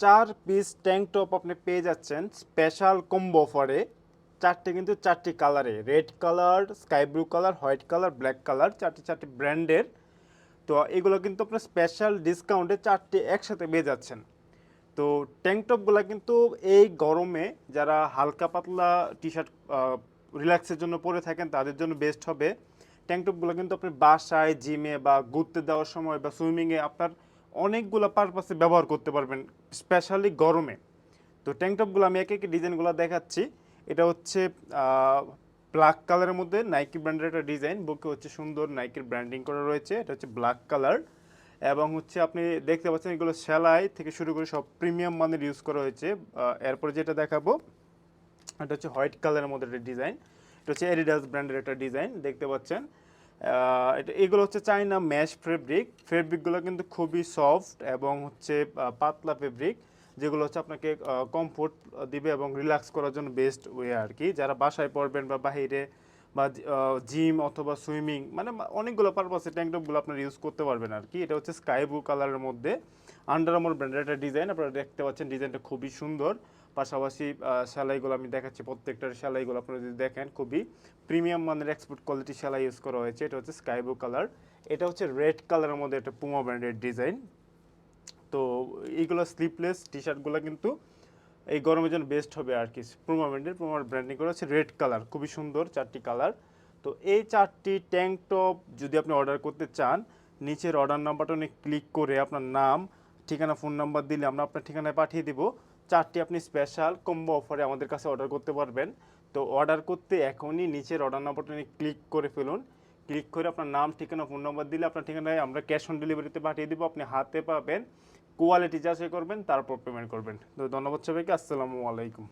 চার piece tank top আপনি পেয়ে যাচ্ছেন স্পেশাল কম্বো অফারে চারটে কিন্তু চারটি কালারে red colour sky blue colour white colour black colour চারটি চারটি ব্র্যান্ডের তো এগুলো কিন্তু আপনার স্পেশাল ডিসকাউন্টে চারটি একসাথে পেয়ে যাচ্ছেন। তো ট্যাঙ্ক টপগুলো কিন্তু এই গরমে যারা হালকা পাতলা টি শার্ট রিল্যাক্সের জন্য পরে থাকেন তাদের জন্য বেস্ট হবে। ট্যাঙ্ক টপগুলো কিন্তু আপনি বাসায় জিমে বা ঘুরতে দেওয়ার সময় বা সুইমিংয়ে আপনার অনেকগুলো পারপাসে ব্যবহার করতে পারবেন স্পেশালি গরমে। তো ট্যাঙ্ক টপগুলো আমি একে একে ডিজাইনগুলো দেখাচ্ছি। এটা হচ্ছে ব্ল্যাক কালারের মধ্যে নাইকি ব্র্যান্ডের একটা ডিজাইন বুকে হচ্ছে সুন্দর নাইকির ব্র্যান্ডিং করা রয়েছে। এটা হচ্ছে ব্ল্যাক কালার এবং হচ্ছে আপনি দেখতে পাচ্ছেন এগুলো সেলাই থেকে শুরু করে সব প্রিমিয়াম মানের ইউজ করা হয়েছে। এরপরে যেটা দেখাবো, এটা হচ্ছে হোয়াইট কালারের মধ্যে একটা ডিজাইন এটা হচ্ছে এডিডাস ব্র্যান্ডের একটা ডিজাইন দেখতে পাচ্ছেন? এগুলো হচ্ছে চাইনা ম্যাশ ফেব্রিক। ফেব্রিকগুলো কিন্তু খুবই সফট এবং হচ্ছে পাতলা ফেব্রিক, যেগুলো হচ্ছে আপনাকে কমফোর্ট দিবে এবং রিল্যাক্স করার জন্য বেস্ট ওয়ে আর কি। যারা বাসায় পড়বেন বা বাইরে বা জিম অথবা সুইমিং মানে অনেকগুলো পারপাসে ট্যাঙ্কটপগুলো আপনারা ইউজ করতে পারবেন আর কি এটা হচ্ছে স্কাই ব্লু কালারের মধ্যে। আন্ডার আমর ব্র্যান্ডের একটা ডিজাইন আপনারা দেখতে পাচ্ছেন ডিজাইনটা খুবই সুন্দর। পাশাপাশি সেলাইগুলো আমি দেখাচ্ছি, প্রত্যেকটার সেলাইগুলো আপনারা যদি দেখেন, খুবই প্রিমিয়াম মানের এক্সপোর্ট কোয়ালিটি সেলাই ইউজ করা হয়েছে। এটা হচ্ছে স্কাই ব্লু কালার এটা হচ্ছে রেড কালারের মধ্যে একটা পুমা ব্র্যান্ডের ডিজাইন তো এইগুলো স্লিপলেস টি শার্টগুলো কিন্তু এই গরমের জন্য বেস্ট হবে আর কি। ব্র্যান্ডের পুমার ব্র্যান্ডিং করা হচ্ছে রেড কালার খুবই সুন্দর চারটি কালার তো এই চারটি ট্যাঙ্ক টপ যদি আপনি অর্ডার করতে চান, নিচের অর্ডার নাম্বারটা অনেক ক্লিক করে আপনার নাম, ঠিকানা ফোন নাম্বার দিলে আমরা আপনার ঠিকানায় পাঠিয়ে দিব। চারটি আপনি স্পেশাল কম্বো অফারে আমাদের কাছে অর্ডার করতে পারবেন। তো অর্ডার করতে এখনই নিচের অর্ডার নাম্বারটা ক্লিক করে ফেলুন। ক্লিক করে আপনার নাম, ঠিকানা ফোন নাম্বার দিলে আপনার ঠিকানায় আমরা ক্যাশ অন ডেলিভারিতে পাঠিয়ে দিব। আপনি হাতে পাবেন। কোয়ালিটি যাচাই করবেন তারপর পেমেন্ট করবেন। তো ধন্যবাদ সবাইকে আসসালামু আলাইকুম।